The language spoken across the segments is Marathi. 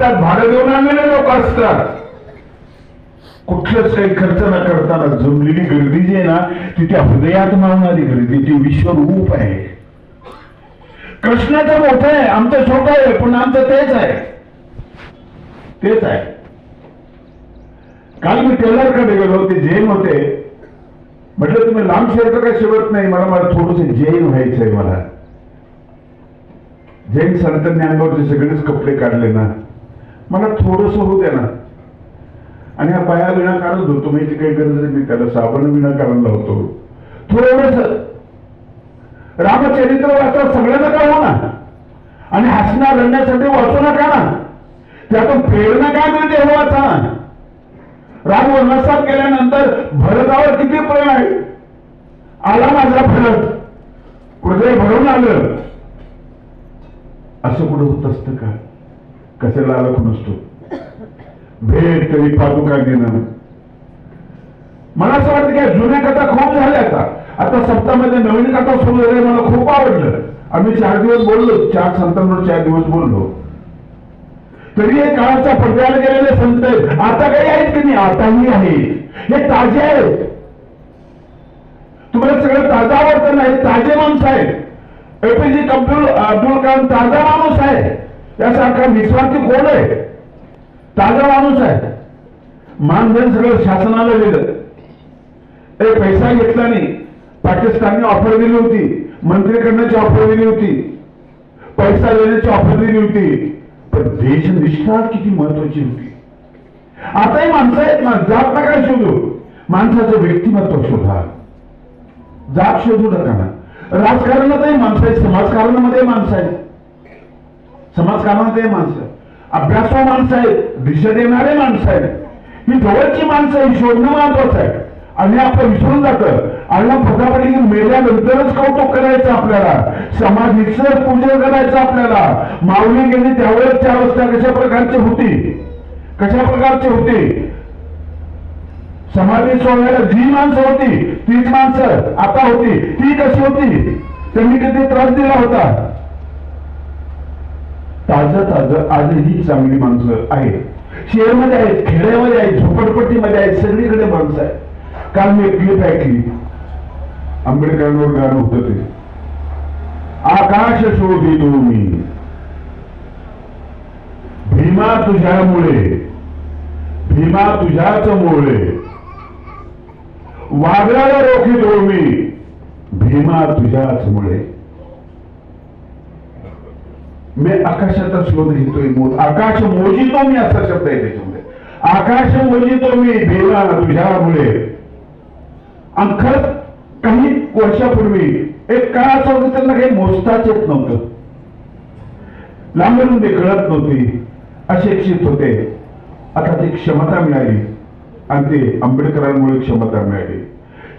असतात भाडं देऊन आणलेले लोक असतात. कुठलंच काही खर्च न करताना जमलेली गर्दी जी आहे ना ती त्या हृदयात मावणारी गर्दी ती विश्वरूप आहे. कृष्णाचं मोठं आहे आमचं छोटं आहे पण आमचं तेच आहे. तेच आहे. काल मी टेलरकडे गेलो ते जैन होते. म्हटलं तुम्ही लांब शर्ट काय शिवत नाही? मला मला थोडस जैन व्हायचंय मला. जैन संत अंगावरचे सगळेच कपडे काढले ना. मला थोडस होऊ द्या ना. आणि हा पाया विनाकारण धुतो. माहिती काही गरज नाही मी त्याला साबण विनाकारण लावतो. थोडस रामचरित्र वाचा सगळ्यांना का हो ना आणि हसणार रडण्यासाठी वाचू नका ना. त्यातून प्रेरणा काय मिळते हे वाचा. ना राम वनवासात केल्यानंतर भरतावर किती प्रेम आहे? आला माझा भरत हृदय भरून आलं. असं कुठं होत असतं का? कशाला आलं नसतो? भेट तरी पादुका घेणं मला असं वाटतं की जुन्या कथा खूप झाल्या आता. आता सप्तामध्ये नवीन कथा सुरू झाली मला खूप आवडलं. आम्ही चार दिवस बोललो चार संतांवर चार दिवस बोललो. तरी हे काळाच्या पडद्याला गेलेले संत आहेत. आता काही आहेत की नाही? आताही आहेत हे ताजे आहेत. तुम्हाला सगळं ताजा आवडतं नाही. ताजे माणसं आहेत. एपीजे अब्दुल अब्दुल कलाम ताजा माणूस आहे त्यासारखा निस्वार्थी कोण आहे? ताजा माणूस आहे. मानधन सगळं शासनाला दिलं. एक पैसा घेतला नाही. पाकिस्तानने ऑफर दिली होती. मंत्री करण्याची ऑफर दिली होती. पैसा देण्याची ऑफर दिली होती. पण देशनिष्ठा किती महत्वाची होती. आताही माणसं आहेत ना जात नका शोधू. माणसाचं व्यक्तिमत्व शोधा. जात शोधू नका ना. राजकारणातही माणसं आहेत समाजकारणामध्ये माणसं आहेत. समाजकारणाचे माणसं अभ्यासू माणसं आहेत दिशा देणारे माणसं आहेत. ही जवळची माणसं ही शोधणं महत्वाचं आहे. आणि आपण विसरून जातं. आणि पदापडी मेल्यानंतरच कौतुक करायचं आपल्याला. समाधीचं पूजन करायचं आपल्याला. माऊली गेली त्यावेळेस त्या अवस्था कशा प्रकारची होती? कशा प्रकारची होती? समाधी सोडण्याला जी माणसं होती तीच माणसं आता होती. ती कशी होती? त्यांनी किती त्रास दिला होता? ताज ताज आजही चांगली माणसं आहेत. शहरमध्ये आहेत खेड्यामध्ये आहेत झोपडपट्टीमध्ये आहेत सगळीकडे माणसं आहेत. काल मी एक क्लिप ऐकली. आंबेडकरांवर गाणं होतं ते. आकाश शोधितो मी भीमा तुझ्यामुळे. भीमा तुझ्याच मुळे. वादळाला रोखितो मी भीमा तुझ्याच मुळे. मी आकाशाचा शोध घेतोय मोज आकाश मोजितो मी असा शब्द आहे त्याच्यामध्ये. आकाश मोजितो मी भेला तुझ्यामुळे. आणि खरंच काही वर्षापूर्वी एक काळ असा त्यांना काही मोजताच येत नव्हतं. लांबून ते कळत नव्हती. अशिक्षित होते. आता ती क्षमता मिळाली. आणि ते आंबेडकरांमुळे क्षमता मिळाली.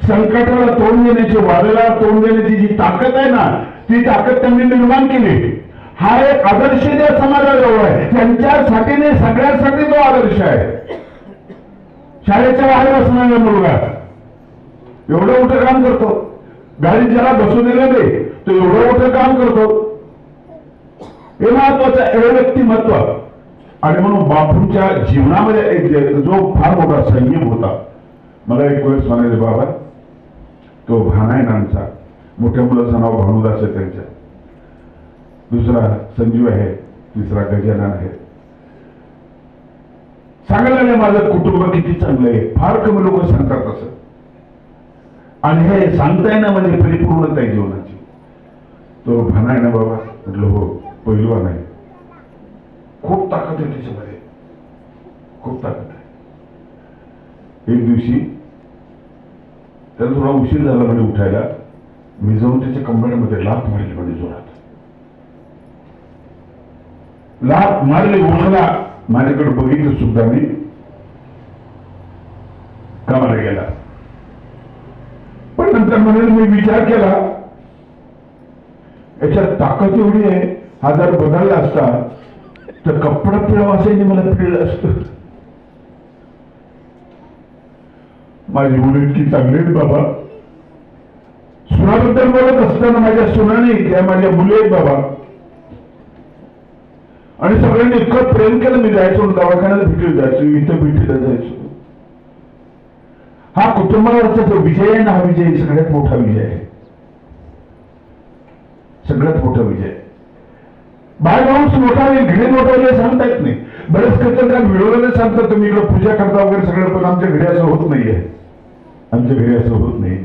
संकटाला तोंड देण्याची वादळाला तोंड देण्याची जी ताकद आहे ना ती ताकद त्यांनी निर्माण केली. हा एक आदर्श ज्या समाजाजवळ आहे त्यांच्यासाठी नाही सगळ्यांसाठी तो आदर्श आहे. शाळेच्या बाहेर असणारा मुलगा एवढं मोठं काम करतो. गाडी ज्याला बसू दिलं नाही तो एवढं मोठं काम करतो. हे महत्वाचं हे व्यक्तिमत्व. आणि म्हणून बापूंच्या जीवनामध्ये एक जो फार मोठा संयम होता. मला एक वेळेस सांगायचं बाबा तो भानायनांचा मोठ्या मुलाचं नाव भानुदास आहे त्यांच्या दुसरा संजीव आहे तिसरा गजानन आहे. सांगायला नाही माझं कुटुंब किती चांगलं आहे फार कमी लोक सांगतात असं. आणि हे सांगता येणं म्हणजे परिपूर्णता आहे जीवनाची. तो भाना आहे ना बाबा म्हटलं हो पहिलवान आहे. खूप ताकद आहे त्याच्यामध्ये खूप ताकद आहे. एक दिवशी त्याला थोडा उशीर झाला म्हणजे उठायला मी जाऊन त्याच्या कंबरमध्ये लाथ मारली म्हणजे जोरात. लाख मारली उठला माझ्याकडे बघितलं सुद्धा मी. कामाला गेला. पण नंतर म्हणून मी विचार केला. याच्यात ताकद एवढी आहे हा जर बदलला असता तर कपडा पिळावासाने मला पिळलं असत. माझी मुलं चांगली बाबा. सुनाबद्दल बोलत असताना माझ्या सुनाने त्या माझ्या मुली आहेत बाबा आणि सगळ्यांनी इतकं प्रेम केलं मी जायचो दवाखान्यात भेटीला जायचो इथं भेटीला जायचो. हा कुटुंबावरचा जो विजय आहे ना हा विजय सगळ्यात मोठा विजय आहे. सगळ्यात मोठा विजय बाहेर माणूस मोठा होईल घरी मोठा होईल सांगता येत नाही. बरेच कसं काय मिळवलेले सांगतात तुम्ही इकडे पूजा करता वगैरे सगळं पण आमच्या घरी असं होत नाहीये. आमच्या घरी असं होत नाही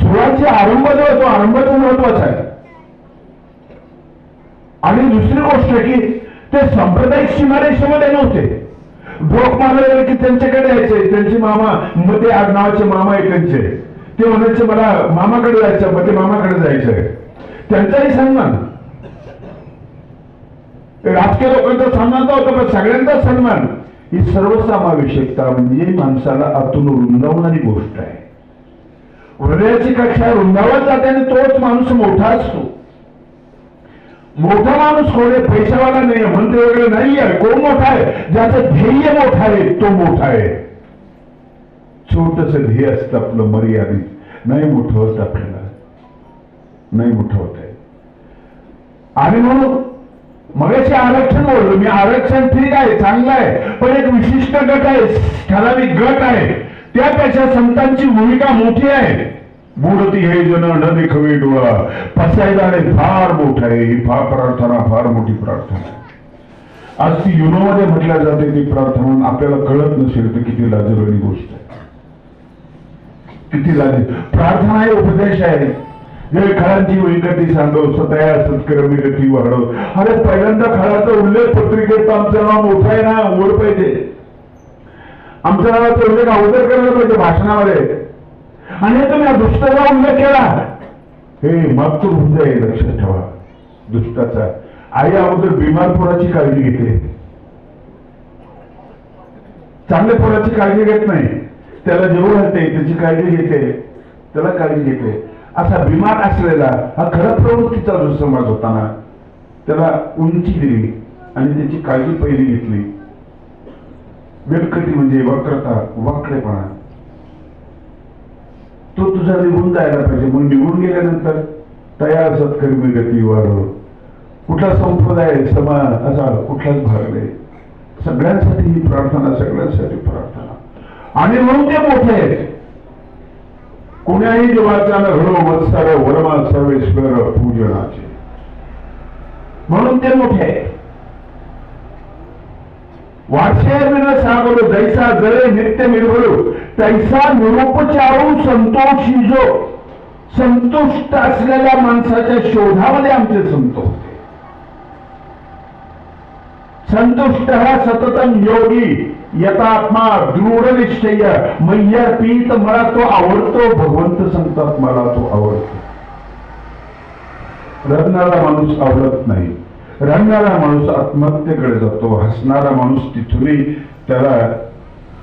सुरुवातचे आरंभ जो आहे तो आरंभ महत्त्वाचा आहे. आणि दुसरी गोष्ट की ते सांप्रदायिक सीमारेषेमध्ये नव्हते. ब्रोक मारले की त्यांच्याकडे यायचे. त्यांचे मामा मते नावाचे मामा आहे त्यांचे. ते म्हणायचे मला मामाकडे जायचं मते मामाकडे जायचं त्यांचाही सन्मान. राजकीय लोकांचा सन्मान तर होता पण सगळ्यांचा सन्मान. ही सर्वसमावेशकता म्हणजे माणसाला आतून रुंदावणारी गोष्ट आहे. हृदयाची कक्षा रुंदावत जाते आणि तोच माणूस मोठा असतो. मोठा माणूस कोण आहे पैशावाला नाही म्हणते वगैरे नाही आहे कोण मोठा आहे? ज्याचं ध्येय मोठा आहे तो मोठा आहे. छोटस ध्येय असतं आपलं मर्यादित. नाही मोठं होत आपल्याला. नाही मोठं होत आहे. आणि म्हणून मगाशी आरक्षण बोललो. मी आरक्षण ठीक आहे चांगलं आहे पण एक विशिष्ट गट आहे ठराविक गट आहे. त्यापेक्षा संतांची भूमिका मोठी आहे. बुडती हे जन न देखवे डोळा पसायदाने फार मोठ आहे. ही फार प्रार्थना फार मोठी प्रार्थना. आहे आज ती युनोमध्ये म्हटल्या जाते ती प्रार्थना आपल्याला कळत नसेल तर किती लाजरणी गोष्ट आहे. किती लाज प्रार्थना हे उपदेश आहे. जे खळांची व्यंकटी सांगव स्वतः सत्कर्मी गती वाढव अरे पहिल्यांदा खळाचा उल्लेख पत्रिकेत आमचं नाव मोठं आहे ना वर पाहिजे. आमच्या नावाचा उल्लेख अगोदर करायला पाहिजे भाषणामध्ये. आणि तुम्ही या दुष्टाचा उल्लेख केला. हे मागतूर होऊन लक्षात ठेवा. दुष्टाचा. आई अगोदर बिमार काळजी घेते चांगल्या पोराची काळजी घेत नाही. त्याला जेवण घालते त्याची काळजी घेते. त्याला काळजी घेते. असा बिमार असलेला हा खरा प्रवृत्तीचा जो समाज होता ना त्याला उंची दिली आणि त्याची काळजी पहिली घेतली. वेळकटी म्हणजे वक्रता वाकडेपणा तो तुझा निघून जायला पाहिजे. मग निघून गेल्यानंतर तयार सत्कर्मी गती वाढव. कुठला संप्रदाय समाज असा कुठलाच भाग नाही. सगळ्यांसाठी ही प्रार्थना सगळ्यांसाठी प्रार्थना. आणि म्हणून ते मोठे आहेत. कुण्याही देवाचा घडो वत्सर वरमा सर्वेश्वर पूजनाचे. म्हणून ते मोठे आहे वाटशेर सागरो जैसा जरे नित्य निर्भरो तैसा निरुपचारू संतोषी जो संतुष्ट असलेल्या माणसाच्या शोधामध्ये आमचे संत होते. संतुष्ट हा सततम योगी यथात्मा दृढ निश्चय मय्यर्पित मला तो आवडतो भगवंत सांगतात मला तो आवडतो. रत्नाला माणूस आवडत नाही. रडणारा माणूस आत्महत्येकडे जातो हसणारा माणूस तिथूनही त्याला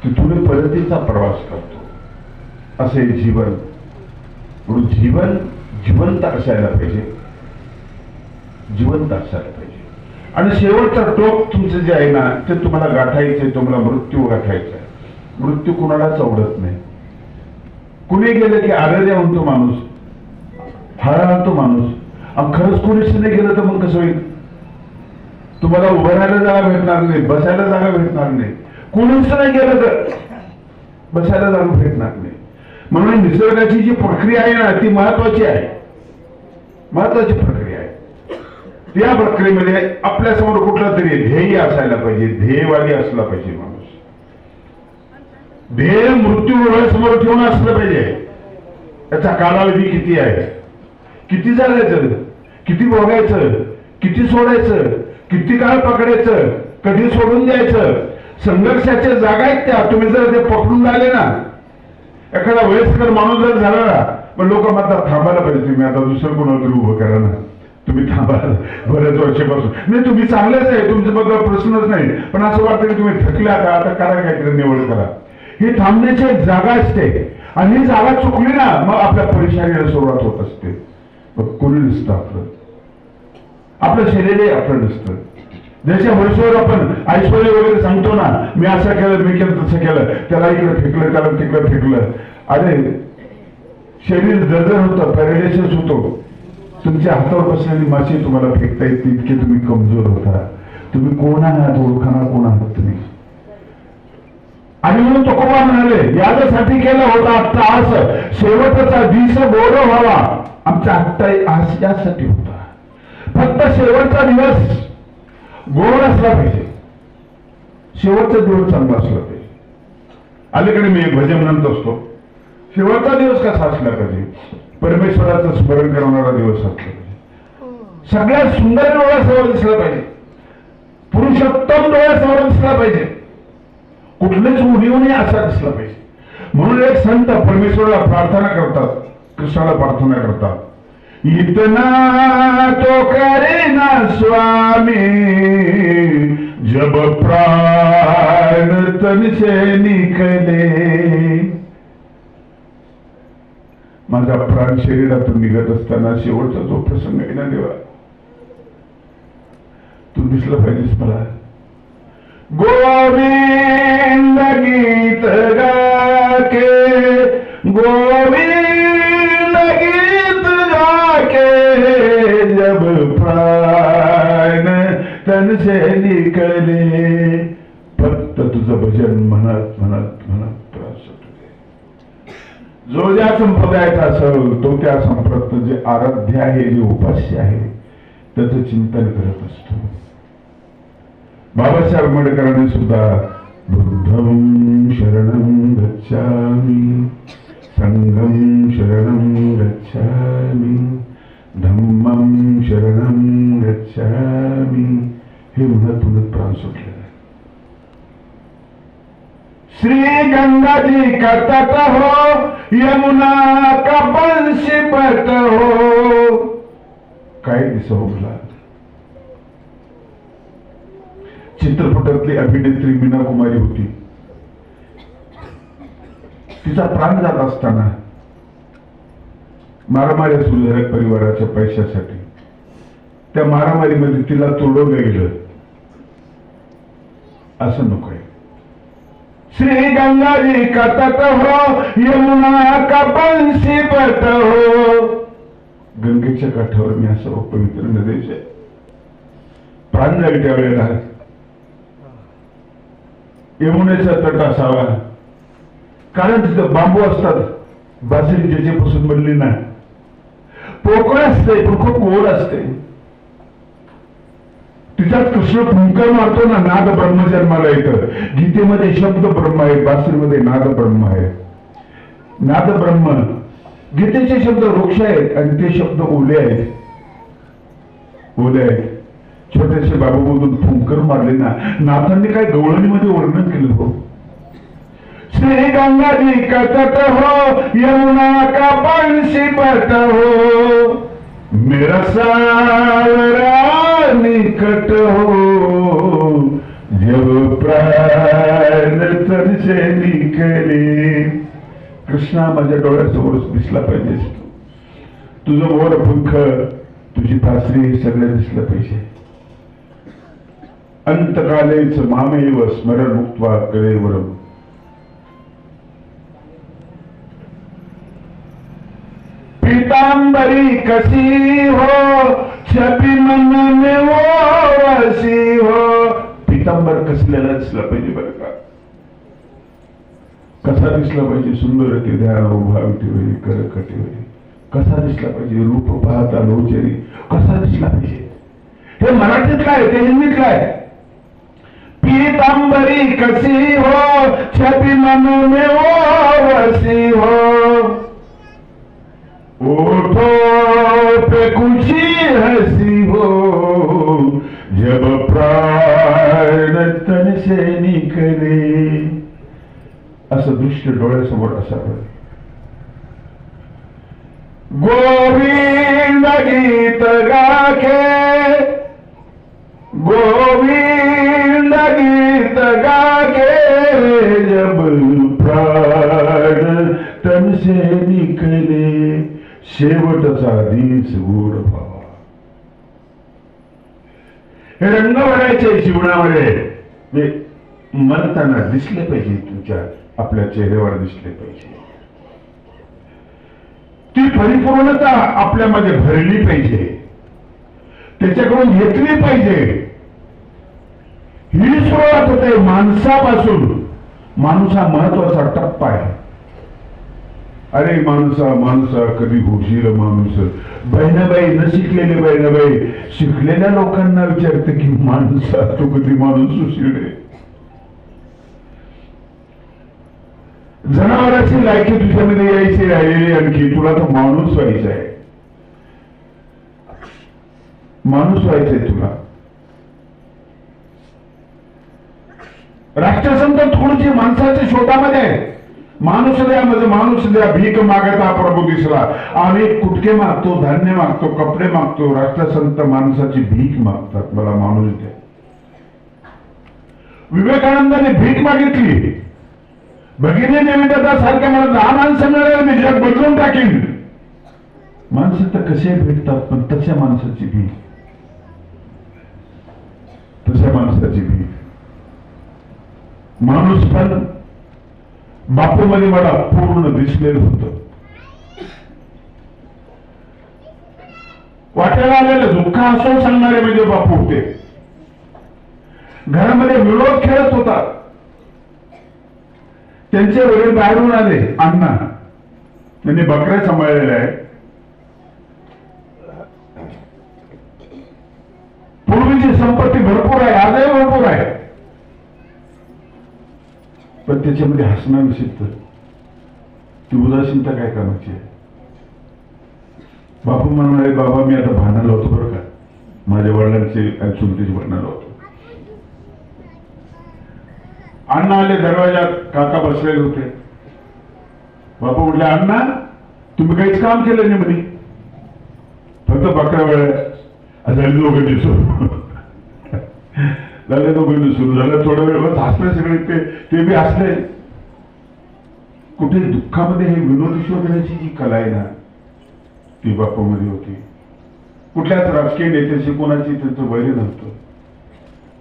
तिथून परतीचा प्रवास करतो. असे जीवन. म्हणून जीवन जिवंत असायला पाहिजे. जिवंत असायला पाहिजे. आणि शेवटचा टोक तुमचं जे आहे ना ते तुम्हाला गाठायचंय तुम्हाला मृत्यू गाठायचा आहे. मृत्यू कुणालाच आवडत नाही. कुणी गेलं की आरोग्य म्हणतो माणूस हळा म्हणतो माणूस. आणि खरंच कुणीच नाही गेलं तर मग कसं होईल? तुम्हाला उभं राहायला जागा भेटणार नाही बसायला जागा भेटणार नाही. कोणीच नाही गेलं तर बसायला जागा भेटणार नाही. म्हणून निसर्गाची जी प्रक्रिया आहे ना ती महत्वाची आहे. महत्वाची प्रक्रिया आहे. त्या प्रक्रियेमध्ये आपल्यासमोर कुठला तरी ध्येय असायला पाहिजे ध्येयवादी असला पाहिजे माणूस. ध्येय मृत्यू डोळ्यासमोर ठेवून असलं पाहिजे. त्याचा कालावधी किती आहे? किती चालायचं किती बघायचं किती सोडायचं? किती काळ पकडायचं? कधी सोडून द्यायचं? संघर्षाच्या जागा आहेत त्या. तुम्ही जर ते पकडून आले ना एखादा वयस्कर माणूस जर झाला ना मग लोक म्हणतात थांबायला पाहिजे तुम्ही आता दुसरं कोणाला तरी उभं करा ना. तुम्ही थांबा बऱ्याच वर्षापासून. नाही तुम्ही चांगलेच आहे तुमच्याबद्दल प्रश्नच नाही. पण असं वाटतं की तुम्ही थकला आता आता करा काहीतरी निवड करा. ही थांबण्याची एक जागा असते. आणि ही जागा चुकली ना मग आपल्या परेशानीला सुरुवात होत असते. मग कोणी नसतं आपलं? आपलं शरीरही आपलं नसतं. ज्याच्या वर्षावर आपण ऐश्वर्य वगैरे सांगतो ना मी असं केलं मी केलं तसं केलं त्याला इकडे फेकलं त्याला तिकडे फेकलं. अरे शरीर जर्जर होतं पॅरालिसिस होतो. तुमच्या हातावर बसलेली माशी तुम्हाला फेकता येत इतके तुम्ही कमजोर होता. तुम्ही कोण आहात ओळखणार कोण आहात तुम्ही? आणि म्हणून तुकोबा म्हणाले याच्यासाठी केला होता आत्ता आस. शेवटचा दिस बोर व्हावा. आमचा आत्ता आस यासाठी होता. फक्त शेवटचा दिवस गोड असला पाहिजे. शेवटचा दिवस चांगला असला पाहिजे. अलीकडे मी एक भजन म्हणत असतो. शेवटचा दिवस कसा असला पाहिजे परमेश्वराचं स्मरण करणारा दिवस असला पाहिजे. सगळ्यात सुंदर डोळ्यासमोर दिसला पाहिजे. पुरुषोत्तम डोळ्यासमोर दिसला पाहिजे. कुठलेच उणीव नाही असा दिसला पाहिजे. म्हणून एक संत परमेश्वराला प्रार्थना करतात कृष्णाला प्रार्थना करतात. इतना तो करे ना स्वामी जब प्राण तन से निकले। माझा प्राण शरीरातून निघत असताना शेवटचा जो प्रसंग आहे ना देवा तू दिसला पाहिजेस मला. गोविंद गीत गाके गोविंद तन से निकले फक्त तुझं भजन म्हणत म्हणत म्हणत त्रास होतो. जो ज्या संप्रदायाचा असेल तो त्या संप्रत जे आराध्य आहे जे उपास्य आहे त्याचं चिंतन करत असतो. बाबासाहेब आंबेडकरांनी सुद्धा बुद्धम शरणं गच्छामी संगम शरणं गच्छामी धम्मम शरणं गच्छामी हे म्हणत म्हणत प्राण सुटले आहे. श्री गंगा जी का तट हो यमुना का बंशी पट हो. काय दिसो हो मला चित्रपटातली अभिनेत्री मीना कुमारी होती. तिचा प्राण जात असताना मारामाऱ्या सुरू झाल्या परिवाराच्या पैशासाठी. त्या मारामारीमध्ये तिला तोडवलं गेलं. असं नकोय श्री गंगा जी का तट हो यमुना का बंशी बट हो. गंगेच्या काठावर मी असं पवित्र नदीचे प्राण जाईल त्यावेळेला यमुनेचा तट असावा. कारण तिथं बांबू असतात. बासरी ज्याच्यापासून बनली ना पोकळ असते पण खूप गोड असते. गीतेचा कृष्ण फुंकर मारतो ना नाद ब्रह्मजन्माला येतं. गीतेमध्ये शब्द ब्रह्म आहे बासरीमध्ये नाद ब्रह्म आहे. नाद ब्रह्म गीतेचे शब्द वृक्ष आहेत आणि ते शब्द ओले आहेत. ओले आहेत. छोटेसे बाबूमधून फुंकर मारले ना. नाथांनी काय गवळणीमध्ये वर्णन केलं हो? श्री गंगा जी कटत हो यमुना का बंशी बट हो? मेरा सारा निकट हो जब प्राण तरसे निकले. कृष्णा माझ्या डोळ्यासमोर दिसला पाहिजे. तुझं मोर पंख तुझी तासरी सगळं दिसलं पाहिजे. अंतकालेच मामेव स्मरण मुक्त्वा कलेवरम पीतांबरी कसी हो? छपी मन में वो वसी हो? पीतांबर कसलेला दिसला पाहिजे बरं का? कसा दिसला पाहिजे सुंदर ते ध्यान उभा विटीवरी कर कटीवरी कसा दिसला पाहिजे रूप पाहता लोचरी? कसा दिसला पाहिजे? हे मराठीत काय ते हिंदीत काय पीतांबरी कसी हो? छपी मन में वो वसी हो? ओठो पे खुशी हसी हो। जब प्राण तन से निकले। असं दृश्य डोळ्यासमोर असावं. गोविंद गीत गाखे। गोविंद गीत गाखे। जब प्राण तन से निकले। शेवटचा दिस गोड व्हावा. हे रंग भरायचे जीवनामध्ये. हे म्हणताना दिसले पाहिजे तुमच्या आपल्या चेहऱ्यावर दिसले पाहिजे. ती परिपूर्णता आपल्यामध्ये भरली पाहिजे. त्याच्याकडून घेतली पाहिजे. ही सुरुवात होते माणसापासून. माणूस हा महत्त्वाचा टप्पा आहे. अरे माणसा माणसा कधी होशील माणूस. बहिणाबाई न शिकलेले बहिणाबाई शिकलेल्या लोकांना विचारते की माणसा तू कधी माणूस होशील जनावराची लायकी तुझ्यामध्ये यायची राहिलेली आणखी. तुला तर माणूस व्हायचा आहे. माणूस व्हायचंय तुला. राष्ट्रसंत थोडीशी माणसाच्या शोधामध्ये आहे. माणूस द्या म्हणजे माणूस द्या भीक मागता प्रभू दिसला. आम्ही कुटके मागतो धान्य मागतो कपडे मागतो राष्ट्रसंत माणसाची भीक मागतात. मला माणूस द्या. विवेकानंदाने भीक मागितली. भगिनी निवेदिता सारख्या मला दहा माणसं मिळेल मी जग बदलून टाकीन. माणसं तर कसे भेटतात पण तशा माणसाची भीक. तशा माणसाची भीक. माणूस पण बापू मध्ये मला पूर्ण दिसलेलं होत. वाट्याला आलेलं दुःख असं सांगणारे म्हणजे बापू होते. घरामध्ये विरोध खेळत होता. त्यांचे वडील बाहेरून आले अण्णा. त्यांनी बकऱ्या सांभाळलेल्या आहेत. पूर्वीची संपत्ती भरपूर आहे आजही भरपूर आहे पण त्याच्यामध्ये हसणं निषिद्ध ती उदासीनता काय कामाची आहे? बापू म्हणाले बाबा मी आता भांडायला होतो बरं का? माझ्या वडिलांचे आणि चुलतीचे भांडायला होतो. अण्णा आले दरवाजात काका बसलेले होते. बापू म्हटले अण्णा तुम्ही काहीच काम केलं नाही म्हणे. फक्त बकऱ्या वेळ झाली लोक दिसतो लग्न दोघांनी सुरू झालं. थोडा वेळ बस हसले सगळे ते ते बी हसले कुठे दुःखामध्ये हे विनोदी शोधण्याची जी कला आहे ना ती बापूमध्ये होती. कुठल्याच राजकीय नेत्याशी कोणाची त्यांचं वैर नव्हतं.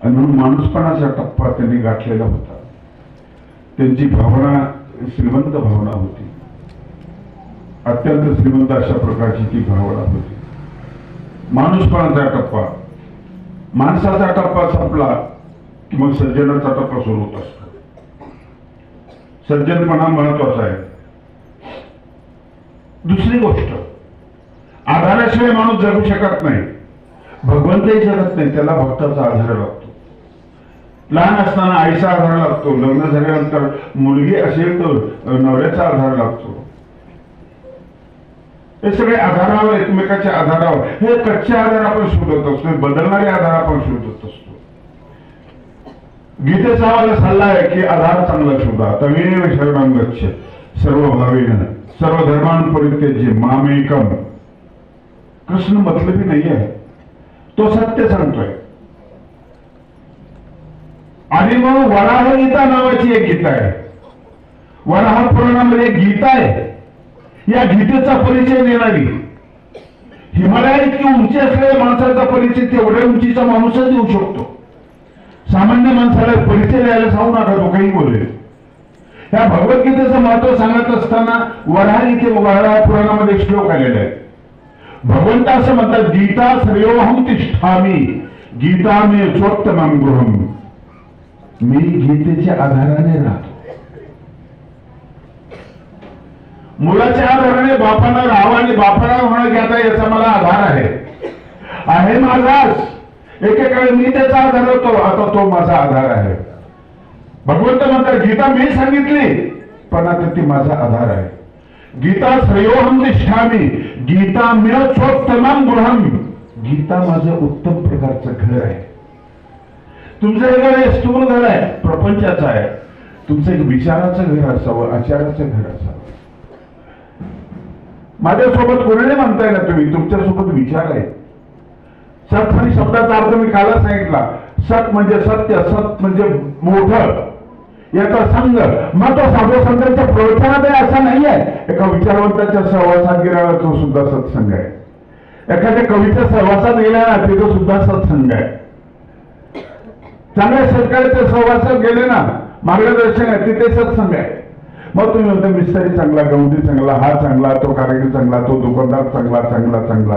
आणि म्हणून माणूसपणाचा टप्पा त्यांनी गाठलेला होता. त्यांची भावना श्रीमंत भावना होती. अत्यंत श्रीमंत अशा प्रकारची ती भावना होती. माणूसपणाचा टप्पा. माणसाचा टप्पा संपला की मग सज्जनाचा टप्पा सुरू होत असतो. सज्जनपणा महत्त्वाचा आहे. दुसरी गोष्ट आधाराशिवाय माणूस जगू शकत नाही. भगवंतही जगत नाही त्याला भक्ताचा आधार लागतो. लहान असताना आईचा आधार लागतो लग्न झाल्यानंतर मुलगी असेल तर नवऱ्याचा आधार लागतो. हे सगळे आधारावर एकमेकाच्या आधारावर. हे कच्चे आधार आपण शोधत असतो बदलणारे आधार आपण शोधत असतो. गीतेचा मला सल्ला आहे की आधार चांगला शोधा. तमेव शरणं गच्छ सर्व भावेन सर्व धर्मान परित्यज्य मामेकम. कृष्ण मतलबी नाही आहे. तो सत्य सांगतोय. आणि मग वराह गीता नावाची एक गीता आहे. वराह पुराणामध्ये एक गीता आहे. या गीतेचा परिचय देणारी. हिमालया इतकी उंची असलेल्या माणसाचा परिचय तेवढ्या उंचीचा माणूसच देऊ शकतो. सामान्य माणसाला परिचय द्यायला सांगू नका तो काही बोलेल. या भगवद्गीतेचं महत्त्व सांगत असताना वराह इथे वराह पुराणामध्ये श्लोक आलेला आहे. भगवंत असं म्हणतात गीता श्रेयोहम तिष्ठामी गीता मे चोत्तमम गृहम. मी गीतेच्या आधाराने राहतो. मुलाच्या आधाराने बापानं राहावं आणि बापाला होणं की आता याचा मला आधार आहे. आहे माझाच एकेकाळी मी त्याचा आधार होतो आता तो माझा आधार आहे. भगवंत म्हणतात गीता मी सांगितली पण आता ती माझा आधार आहे. गीता श्रेयोहम निष्ठामी गीता मिळतोत्तमम गुणम गीता माझं उत्तम प्रकारचं घर आहे. तुमचं हे घर हे स्थूल घर आहे प्रपंचाचं आहे. तुमचं एक विचाराचं घर असावं आचाराचं घर असावं. माझ्यासोबत कोणाने म्हणताय ना तुम्ही तुमच्यासोबत विचार आहे. सत आणि शब्दाचा अर्थ मी कालच सांगितला. सत म्हणजे सत्य सत म्हणजे मोठं. याचा संघ मग तो साधू संतांच्या प्रवचनात आहे असा नाही आहे. एका विचारवंताच्या सहवासात गेला तो सुद्धा सत्संग आहे. एखाद्या कवीच्या सहवासात गेला ना तिथं सुद्धा सत्संग आहे. चांगल्या सरकारच्या सहवासात गेले ना मार्गदर्शन आहे तिथे सत्संग आहे. मग तुम्ही म्हणता मिस्त्री चांगला गवंडी चांगला हा चांगला तो कारागीर चांगला तो दुकानदार चांगला चांगला चांगला.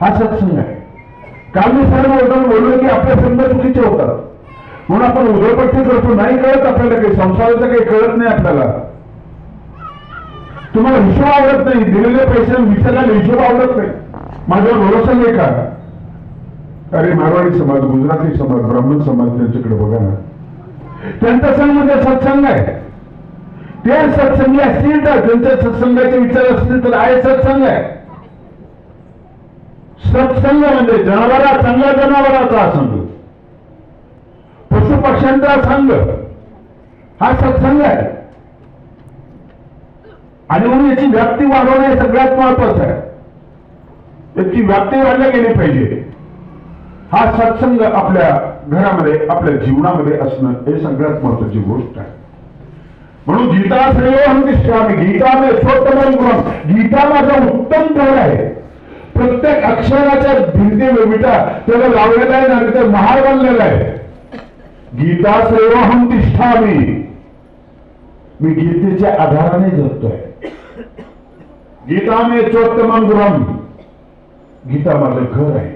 हा सत्संग आहे. काल मी सर्व वर्गात बोललो की आपले संघ चुकीचे होतात. म्हणून आपण उदयपट्टी करतो नाही कळत आपल्याला काही संसाराचं काही कळत नाही आपल्याला. तुम्हाला हिशोब आवडत नाही दिलेले पैसे विचारायला हिशोब आवडत नाही. माझ्यावर भरोसा नाही का? अरे मारवाडी समाज गुजराती समाज ब्राह्मण समाज त्यांच्याकडे बघा ना. त्यांचा संघ म्हणजे सत्संग आहे. ते सत्संगी असतील तर त्यांच्या सत्संगाचे विचार असतील तर आहे सत्संग. आहे सत्संग म्हणजे जनावरा चांगल्या जनावराचा संघ. पशु पक्ष्यांचा संघ. हा सत्संग आहे. आणि म्हणून याची व्याप्ती वाढवणे हे सगळ्यात महत्वाचं आहे. याची व्याप्ती वाढल्या गेली पाहिजे. हा सत्संग आपल्या घरामध्ये आपल्या जीवनामध्ये असणं हे सगळ्यात महत्वाची गोष्ट आहे. म्हणून गीता श्रेयोहम दिश्यामी गीता मे स्वतम गीता माझा उत्तम ग्रंथ आहे. प्रत्येक अक्षराच्या भिंती विटा त्याला लावलेला आहे आणि ते महार बनलेला आहे. गीता श्रेयोहम तिष्ठामी. मी गीतेच्या आधाराने जगतोय गीता मे चोत्तम गुरम गीता माझं घर आहे.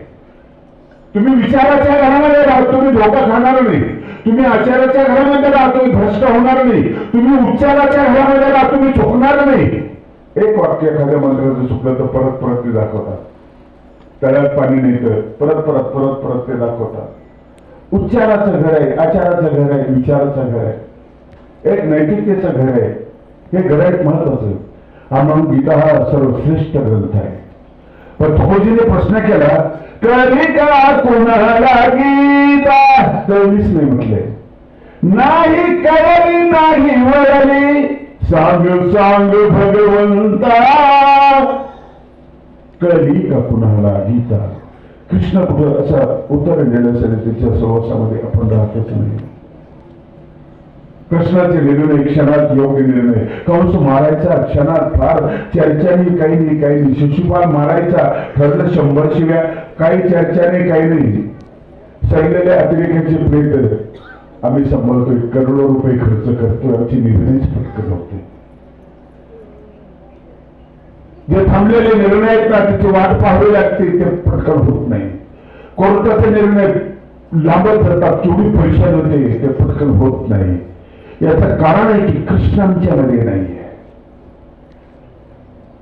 तुम्ही विचाराच्या घरामध्ये राहत तुम्ही धोका खाणार नाही. तुम्ही आचाराच्या घरामध्ये राहा तुम्ही भ्रष्ट होणार नाही. तुम्ही उच्चाराच्या घरामध्ये राहा तुम्ही चुकणार नाही. एक वाक्य एखाद्या मंत्र्याचं चुकलं तर परत परत ते दाखवतात. तळ्यात पाणी नाही तर परत परत परत परत ते दाखवतात. उच्चाराचं घर आहे आचाराचं घर आहे विचाराचं घर आहे. एक नैतिकतेचं घर आहे. हे घर एक महत्वाचं हा म्हणून गीता हा सर्वश्रेष्ठ ग्रंथ आहे. पण तुकोजीने प्रश्न केला कधी का कोणाला लागी सव्वीस ने म्हटले. नाही कळली नाही वळली. सांग सांग भगवंता. कळली का कुणाला गीता? कृष्ण कुठं असा उत्तर देण्यासाठी त्याच्या सहवासामध्ये आपण राहतच नाही. कृष्णाचे निर्णय क्षणात योग्य निर्णय. कंस मारायचा क्षणात फार चर्चानी काही नाही काही नाही. शिशुपाल मारायचा ठरलं शंभर शिव्या. काही चर्चाने काही नाही. सैन्याने अतिरेकाचे प्रयत्न आम्ही सांभाळतोय. करोडो रुपये खर्च करतोय. आमची निर्णयच पटकन होते जे थांबलेले निर्णय आहेत ना त्याची वाट पाहावी लागते. ते पटकन होत नाही. कोर्टाचे निर्णय लांबत जातात केवढी पैशात होते ते पटकन होत नाही. याचं कारण आहे की कृष्ण आमच्यामध्ये नाहीये.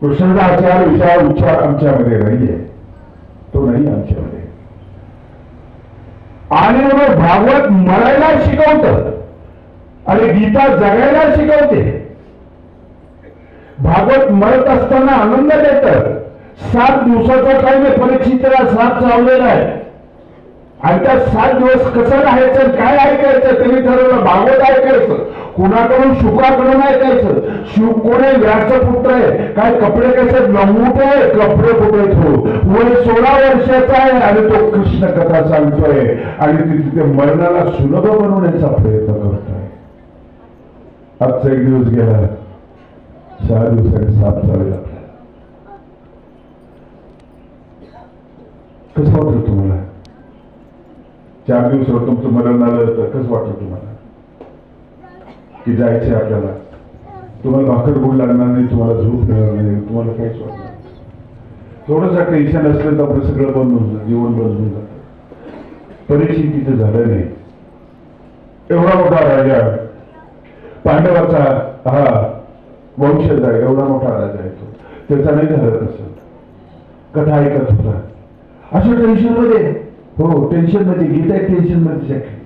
कृष्णाचा आचार विचार उच्चार आमच्यामध्ये नाहीये. तो नाही आमच्यामध्ये आणि म्हणून भागवत मरायला शिकवत. आणि गीता जगायला शिकवते. भागवत मरत असताना आनंद देत. सात दिवसाचा काही नाही परीक्षितला सात चावलेला आहे. आणि त्या सात दिवस कसं राहायचं काय ऐकायचं? त्यांनी ठरवलं भागवत ऐकायचं. कुणाकडून शुकाकडून ऐकायचं? शिव कोण आहे व्यासचा पुत्र आहे? काय कपडे कसे लंबूट आहे? कपडे कुठे हो वय सोळा वर्षाचा आहे आणि तो कृष्ण कथा सांगतोय. आणि ती तिथे मरणाला सुलभ बनवण्याचा प्रयत्न करतोय. आजचा एक दिवस गेला. सहा दिवसाने सात चालू आपल्याला कसं वाटतं तुम्हाला? चार दिवसावर तुमचं मरण आलं तर कसं वाटत तुम्हाला? की जायचे आपल्याला. तुम्हाला भाकर गोड लागणार नाही तुम्हाला झोप मिळणार नाही तुम्हाला काहीच वाटणार नाही. थोडंसं टेन्शन असलं तर आपलं सगळं बंद होऊन जातं जीवन बंद होऊन जातं. परीक्षित तिथं झालं नाही. एवढा मोठा राजा पांडवाचा हा वंशज आहे एवढा मोठा राजा आहे तो. त्याचा नाही झालं तसं. कथा ऐकत होता. अशा टेन्शनमध्ये हो टेन्शनमध्ये गीता टेन्शनमध्ये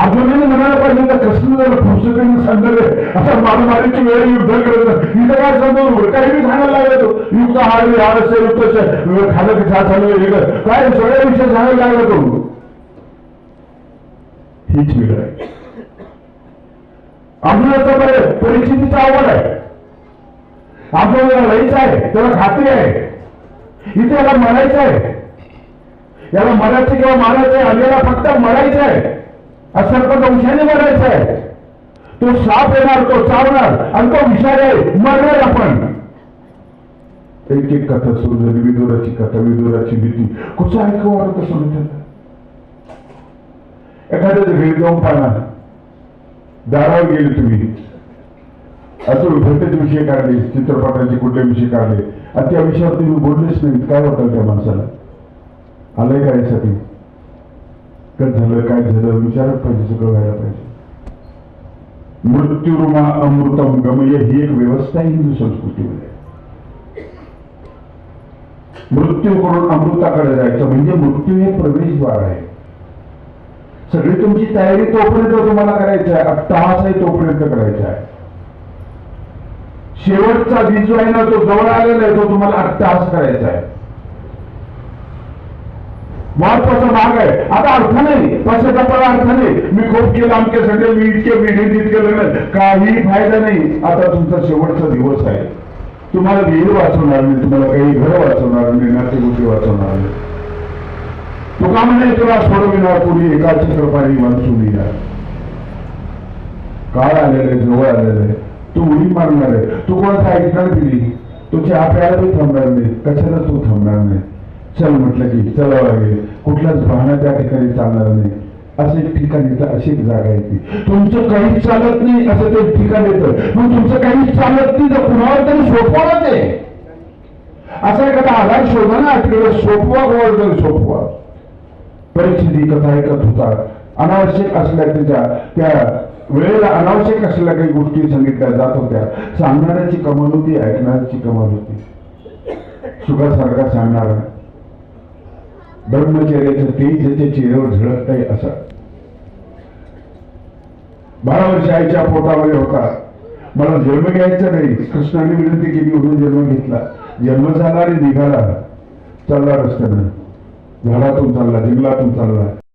अर्जुनाने म्हणायला पाहिजे तर कृष्ण जर फुसकेने सांगले आता मारामारीची वेळ युद्ध करत इथं काय समजून काही बी सांगायला लागला तो युक्त हार हार असे युक्त खालं की छा चालू आहे काय सगळ्या विषय सांगायला लागला तो हीच वेळ आहे. अर्जुनाचा बरे परिस्थितीचा आवड आहे. आपल्याला लढायचं आहे. त्याला खात्री आहे. इथे याला मरायचं आहे. याला मरायचं किंवा मारायचं आहे आणि याला फक्त मरायचं आहे. असं वंशाने मरायचं आहे. तो साप येणार तो चावणार आणि तो विषार आहे मरणार आपण. एक एक कथा सुरू झाली विदुराची कथा विदुराची भीती. कुठं ऐकू वाटत सुरू झालं एखाद्याचं घरी जाऊन पाहणार दारावर गेले तुम्ही. अतुल भेटेच विषय काढले चित्रपटाचे कुठले विषय काढले आणि त्या विषयावर तुम्ही बोललेच नाहीत. काय वाटतं त्या माणसाला? आलंय का यासाठी? काय झालं काय झालं विचारत पाहिजे सगळं व्हायला पाहिजे. मृत्युरुमा अमृतम गमय ही एक व्यवस्था आहे हिंदू संस्कृतीमध्ये. मृत्यू करून अमृताकडे जायचं म्हणजे मृत्यू हे प्रवेशद्वार आहे. सगळी तुमची तयारी तोपर्यंत तुम्हाला करायची आहे अट्टहास आहे तोपर्यंत करायचा आहे. शेवटचा दिन जो आहे ना तो जवळ आलेला आहे तो तुम्हाला अट्टहास करायचा आहे. महत्त्वाचा भाग आहे. आता अर्थ नाही पैशाचा पण अर्थ नाही मी खूप केलं आमच्या सगळे मी इतके विधी तितके लग्न काही फायदा नाही. आता तुमचा शेवटचा दिवस आहे. तुम्हाला विहीर वाचवणार नाही. तुम्हाला काही घर वाचवणार नाही. नाते गोष्टी वाचवणार नाही. तुका म्हणे तुला सोडविणार? पूर्वी एका चित्रपाणी वाचून या काळ आलेलं आहे जवळ आलेलं आहे. तू उडी मारणार आहे. तू कोणाचा ऐकणार दिली नाही. आपल्याला चहा थांबणार नाही. कशाला तू थांबणार नाही? चल म्हटलं की चला लागेल कुठलाच वाहन त्या ठिकाणी चालणार नाही. असे एक अशी एक जागा येते तुमचं काहीच चालत नाही असं ते ठिकाण येतं. मग तुमचं काहीच चालत नाही तर कुणावर तरी सोपवा ते. असा एखादा आधार शोधा ना तिकडे सोपवा कोणावर तरी सोपवा. परिस्थिती कथा ऐकत होता अनावश्यक असल्या त्याच्या त्या वेळेला अनावश्यक असलेल्या काही गोष्टी सांगितल्या जात होत्या. सांगणाऱ्याची कमाल होती ऐकणाऱ्याची कमाल होती. सुखासारखा सांगणारा. ब्रह्मचर्याचं तेज त्याच्या चेहऱ्यावर झळत नाही असा. बारा वर्ष आईच्या पोटामध्ये होता. मला जन्म घ्यायचा नाही. कृष्णाने विनंती केली म्हणून जन्म घेतला. जन्म झाला आणि निघाला. चालला रस्त्यानं. झाडातून चालला जंगलातून चालला.